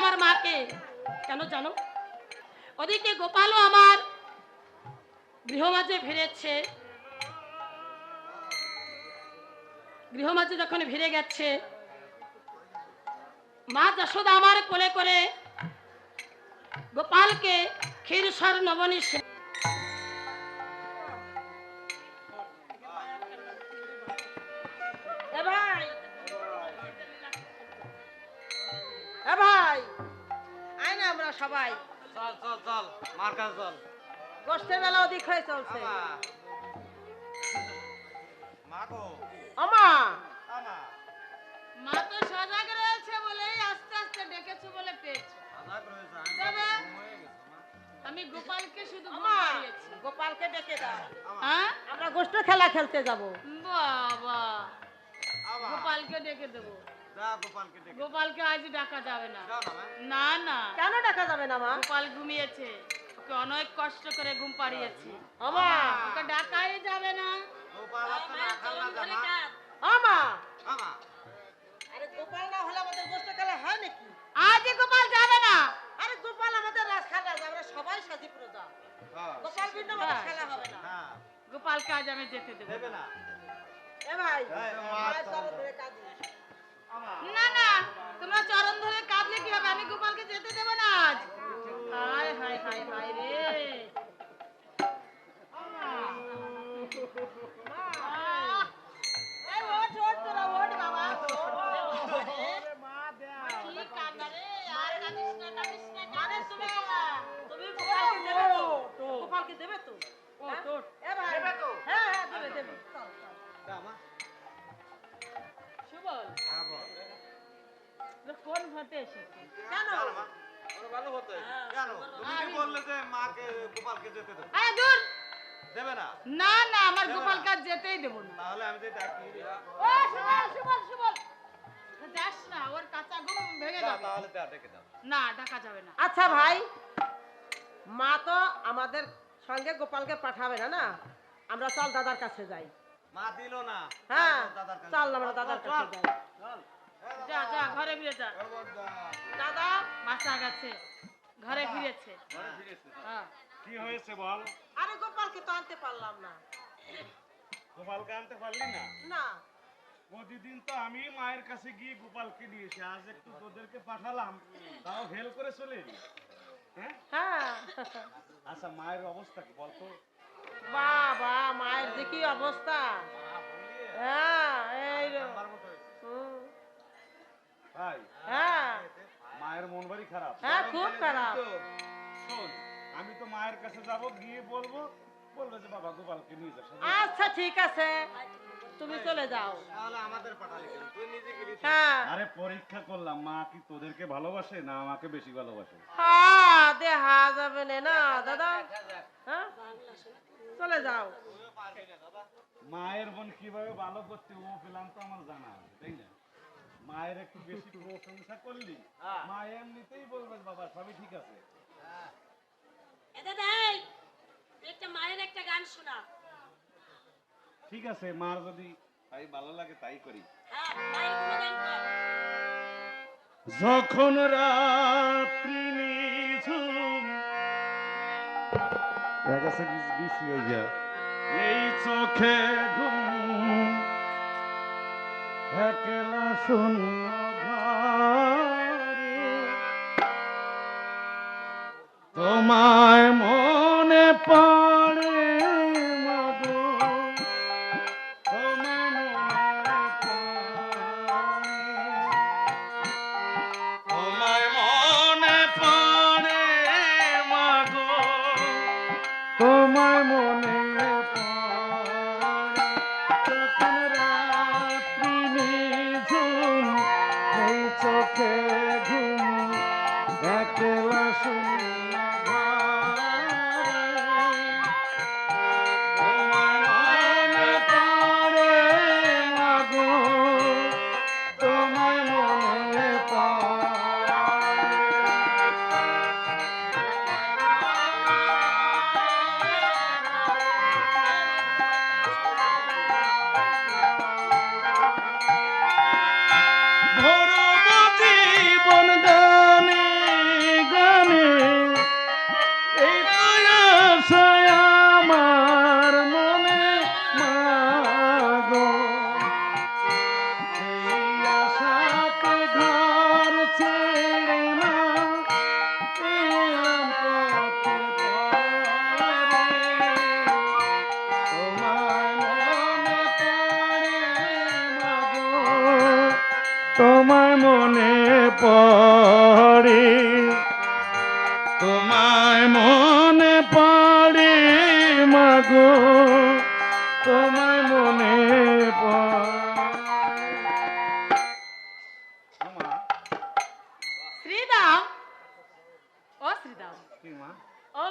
আমার মাকে। কেন জানো? ওদিকে গোপালও আমার গৃহমাঝে ফিরেছে। গৃহমাঝে যখন ফিরে গেছে, মা যশোদা আমার কোলে করে গোপালকে ক্ষীর ক্ষীরসর নবনী চলছে আমা। মা গো আমা। আমা। মা তো সজাগ রয়েছে বলেই আস্তে আস্তে ডেকেছো বলে পেয়েছ। আমি গোপালকে শুধু ঘুম গোপালকে ডেকে দাও। হ্যাঁ আমরা গোষ্ঠ খেলা খেলতে যাব। বাবা। গোপালকে ডেকে দেবো। গোপালকে আজ ডাকা যাবে না। না না না। কেন ডাকা যাবে না মা? গোপাল ঘুমিয়েছে। ওকে অনেক কষ্ট করে ঘুম পাড়িয়েছি। ওকে ডাকাই যাবে না। গোপাল আপনার আকাল না জামা আমা। আমা। আরে গোপাল না হলে আমাদের গোষ্ঠ খেলা হয় নাকি? আজ গোপাল যাবে না। আরে গোপাল আমাদের রাজখানা আমরা সবাই সাজি প্রজা হ্যাঁ গোপাল বিন্দু আমাদের খেলা হবে না। হ্যাঁ। গোপালকে আজ আমি যেতে দেবো দেবে না। এ ভাই চরণ ধরে না না তোমরা চরণ ধরে কাঁদলে কি হবে? আমি গোপালকে যেতে দেবো না আজ। হায় হায় হায় হায়। যেতেই দেবো না। তাহলে আমি ও সুবল সুবল সুবল। যাস না ওর কাঁচা ঘুম ভেঙে যাবে। তাহলে ডেকে দাও। না ডাকা যাবে না। আচ্ছা ভাই মা তো আমাদের সঙ্গে গোপালকে পাঠাবে না না? আমরা চল দাদার কাছে যাই। মা দিল না। হ্যাঁ চল, দাদার কাছে। চল আমরা দাদার কাছে যাই। চল। যা যা ঘরে ফিরে যা। দাদা। মাসা গেছে। ঘরে ফিরেছে। ঘরে ফিরেছে। হ্যাঁ। কি হয়েছে বল? আরে গোপালকে তো আনতে পারলাম না। গোপালকে আনতে পারলি না? না। প্রতিদিন তো আমি মায়ের কাছে গিয়ে গোপালকে দিয়েছি আজ একটু তোদেরকে পাঠালাম। তাও হেল করে চলে হ্যাঁ? হ্যাঁ। আচ্ছা মায়ের অবস্থা কি বলতো? বাবা মায়ের যে কি অবস্থা। হ্যাঁ এই রে। আমার মতো হয়েছে। হুম, ভাই হ্যাঁ। মায়ের মন বাড়ি খারাপ। হ্যাঁ খুব খারাপ। শোন আমি তো মায়ের কাছে যাব গিয়ে বলব বলবে যে বাবা গোপালকে নিয়ে যাস আচ্ছা ঠিক আছে। তুমি চলে যাও। তাহলে আমাদের পাঠালি তুই নিজে গেলি হ্যাঁ। আরে পরীক্ষা করলাম। মা কি তোদেরকে ভালোবাসে না আমাকে বেশি ভালোবাসে? হ্যাঁ দেখা যাবে না না দাদা। হ্যাঁ? চলে যাও। মায়ের বোন কীভাবে ভালো করতে ও পেলাম তো আমার জানা। তাই না? মায়ের একটু বেশি প্রশংসা করলি মা এমনিতেই বলবে বাবা সবই ঠিক আছে একটা মায়ের একটা শোনা। ঠিক আছে মার যদি তাই ভালো লাগে তাই করি। হ্যাঁ যখন রাত্রি নিঝুম এই চোখে ঘুম একলা শূন্য তোমায় মনে পড়ে তোমায় মনে পড়ে। তোমায় মনে পড়ে মাগো। তোমায় মনে শ্রীরাম। ও শ্রীরাম। ও।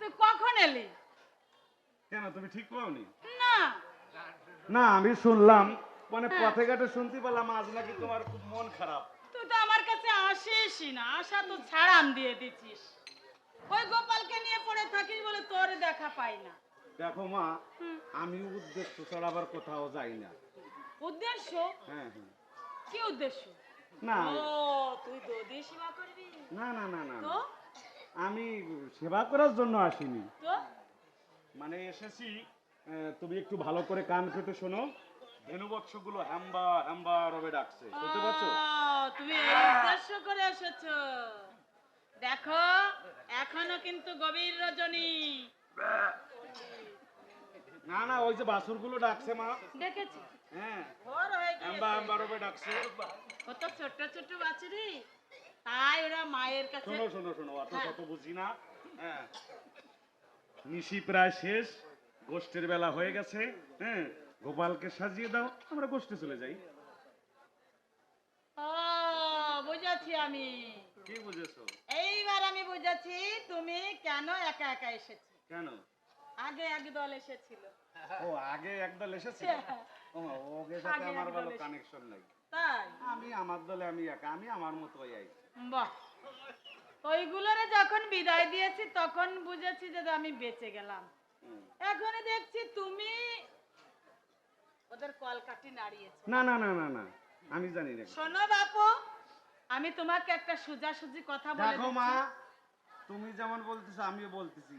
তুই কখন এলি? কেন তুমি ঠিক পাওনি না। না আমি শুনলাম মানে হ্যাঁ। পথে ঘাটে শুনতে পেলাম আজ নাকি তোমার খুব মন খারাপ। তুই তো আমার কাছে আসিসই না আশা তো ছাড়ান দিয়ে দিচ্ছিস। ওই গোপালকে নিয়ে পড়ে থাকিস বলে তোর দেখা পাই না। দেখো মা আমি উদ্দেশ্য ছাড়া আবার কোথাও যাই না। উদ্দেশ্য? হ্যাঁ হ্যাঁ। কি উদ্দেশ্য? না। ও তুই দদি সেবা করবি। না না না না তো? আমি সেবা করার জন্য আসিনি। তো? মানে এসেছি তুমি একটু ভালো করে কান পেতে শোনো। ধেনুবৎসগুলো হ্যাম্বা হ্যাম্বা রবে ডাকছে। বুঝতে পারছ তুমি এই উদ্দেশ্য করে এসেছ। দেখো এখনও কিন্তু গভীর রজনী। না না ওই যে বাছুরগুলো ডাকছে মা। দেখেছি। হ্যাঁ। ভোর হয়ে হ্যাম্বা হ্যাম্বা রবে ডাকছে। বাছুরি তাই ওরা মায়ের কাছে শোনো শোনো শোনো অত হ্যাঁ। শত বুঝি না। হ্যাঁ। নিশি প্রায় শেষ। গোষ্ঠীর বেলা হয়ে গেছে। হ্যাঁ। গোপালকে সাজিয়ে দাও আমরা গোষ্ঠী চলে যাই। বুঝেছি আমি। কি বুঝেছ? এইবার আমি বুঝেছি তুমি কেন একা একা এসেছি। কেন? আগে আগে এসেছিল। ও আগে একদল এসেছে ও ওকে সাথে আমার ভালো কানেকশন নাই। তাই? আমি আমার দলে আমি একা আমি আমার আই বাহ। ওইগুলোরে যখন বিদায় দিয়েছি তখন বুঝেছি যে আমি বেঁচে গেলাম। হুম। এখনই দেখছি তুমি ওদের কলকাঠি নাড়িয়েছো। না না না না না আমি জানি না। শোনো বাপু আমি তোমাকে একটা সোজাসুজি কথা বলে দেখো মা তুমি যেমন বলতেছো আমিও বলতেছি।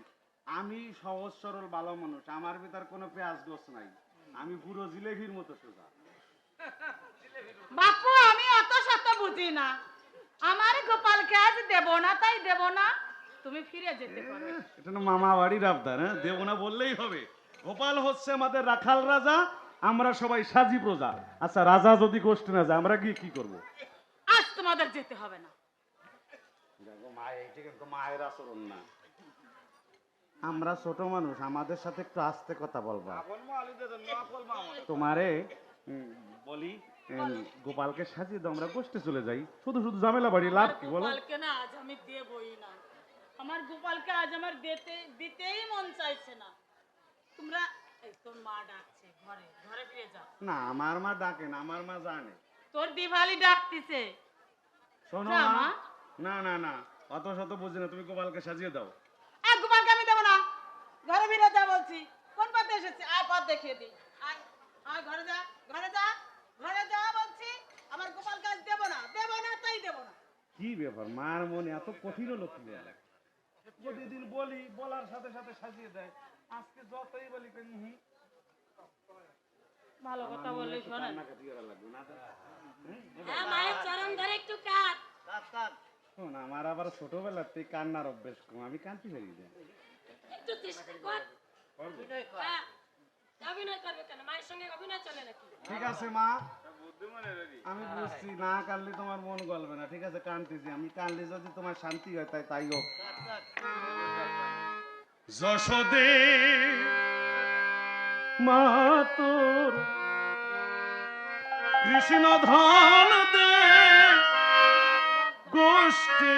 আমি সহজ সরল ভালো মানুষ আমার ভিতর কোনো পেঁয়াজ গোস নাই। আমি পুরো জিলেবির মতো সোজা। বাপু আমি অত শত বুঝি না। আমার গোপালকে আজ দেব না তাই দেব না। তুমি ফিরে যেতে পারো। এটা না মামা বাড়ির আবদার হ্যাঁ? দেবো না বললেই হবে। গোপাল হচ্ছে আমাদের রাখাল রাজা আমরা সবাই সাজি প্রজা। আচ্ছা রাজা যদি গোষ্ঠী না যায় আমরা গিয়ে কি করব? আজ তোমাদের যেতে হবে না। মায়ের আচরণ না। আমরা ছোট মানুষ আমাদের সাথে একটু আস্তে কথা বলব। তোমারে বলি? গোপালকে সাজিয়ে দাও আমরা গোষ্ঠী চলে যাই। শুধু শুধু ঝামেলা বাড়ি লাভ কি বলো? গোপালকে না আজ আমি দেবই না। আমার গোপালকে আজ আমার দিতে দিতেই মন চাইছে না। তোমরা না আমার মা ডাকে না আমার মা জানে। তোর দিভালি ডাকতিছে। শোনো মা। না না না অত শত বুঝি না তুমি গোপালকে সাজিয়ে দাও। এক গোপালকে আমি দেবো না। ঘরে ফিরে যা বলছি। কোন পথে এসেছি? আয় পথ দেখিয়ে দিই। আয় আয় ঘরে যা ঘরে যা ঘরে যা বলছি। আমার গোপালকে আজ দেবো না দেবো না তাই দেবো না। কি ব্যাপার মার মনে এত কঠিন হলো কি প্রতিদিন বলি বলার সাথে সাথে সাজিয়ে দেয়। আজকে যতই বলি হুম, ভালো কথা বললে শোনেন। হ্যাঁ, মায়ের চরণ ধরে একটু কাঁদ। শোন আমার আবার ছোটবেলাতে কান্নার অভ্যেস কম আমি কান্তি যাই একটু চেষ্টা কর। হ্যাঁ, অভিনয় করবে কেন? মায়ের সঙ্গে অভিনয় চলে নাকি? ঠিক আছে মা। আমি বুঝছি না কানলে তোমার মন গলবে না। ঠিক আছে কানতেছি আমি কানলে যদি তোমার শান্তি হয় তাই তাই হোক। যশোদে মা তোর কৃষ্ণ ধন দে গোষ্ঠী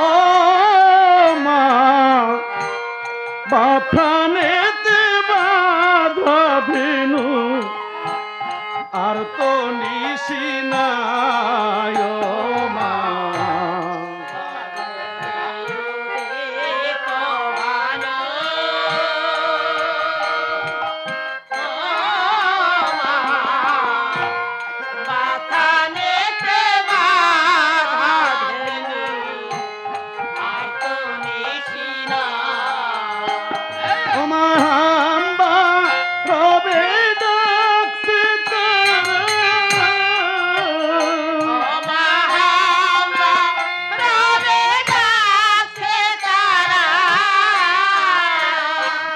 ও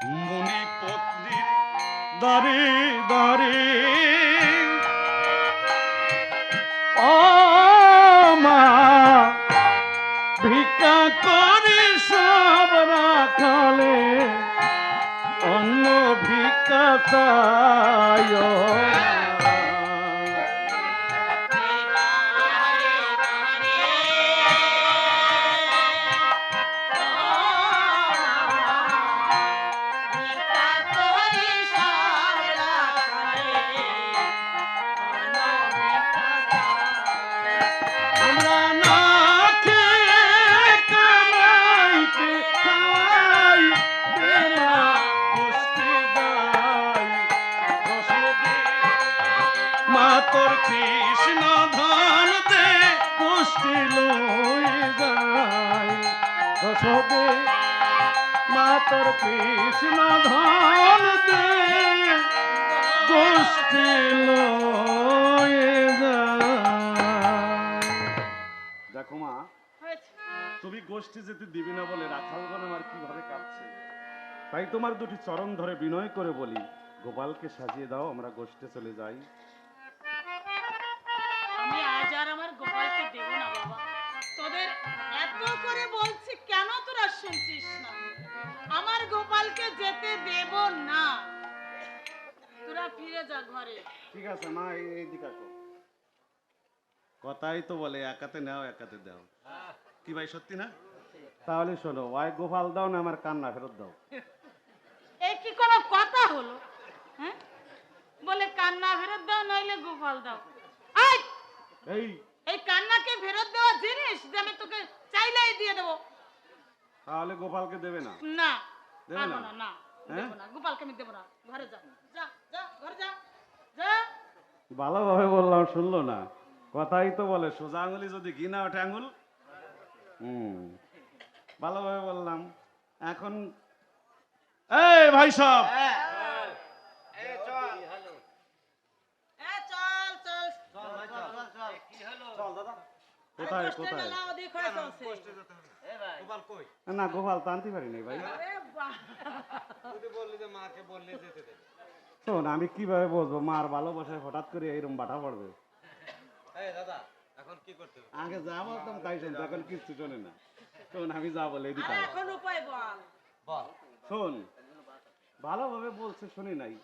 মুনি পত্নীর দারে দারে। মা ভিক্ষা করে সব অন্য ভিক্ষা চায় রসদে মা তোর কৃষ্ণ ধন দে পুষ্টি দেখো মা তুমি গোষ্ঠী যেতে দিবি না বলে রাখালগণ আমার কীভাবে কাঁদছে? তাই তোমার দুটি চরণ ধরে বিনয় করে বলি গোপালকে সাজিয়ে দাও আমরা গোষ্ঠে চলে যাই। যা ঘরে। ঠিক আছে মা এই- এই দিকে আসো। কথাই তো বলে একাতে নাও একাতে দাও। কি ভাই সত্যি না? তাহলে শোনো ওই গোপাল দাও না আমার কান্না ফেরত দাও। এই কি কোনো কথা হলো? হ্যাঁ? বলে কান্না ফেরত দাও নইলে গোপাল দাও। এই। এই কান্নাকে ফেরত দেওয়া জিনিস যে আমি তোকে চাইলেই দিয়ে দেবো। তাহলে গোপালকে দেবে না? না। দেবে না? না। হ্যাঁ? দেবো না গোপালকে আমি দেবো না। ঘরে যা যা। ভালোভাবে বললাম শুনলো না। কথাই তো বলে সোজা আঙুলি যদি ঘি না ওঠে আঙুল। হুম ভালোভাবে বললাম। এখন এই ভাই সব। এই চল এ চল চল। চল ভাই চল চল কি হলো চল দাদা কোথায় কোথায় জ্বালা ওদিক চলছে। কষ্টে যেতে হবে। গোপাল কই? না গোপাল টানতে পারিনি ভাই। আরে বাহ। তুই বললি যে মাকে বললি যেতে দে শোন আমি কীভাবে বসবো মার ভালোবাসায় হঠাৎ করে এইরকম বাটা পড়বে। এই দাদা এখন কি করতে হবে? আগে যা বলতাম তাই শুনতো এখন কিচ্ছু শোনে না। শোন আমি যা বলে এখন উপায় বল। বল। শোন ভালোভাবে বলছে শুনি নাই।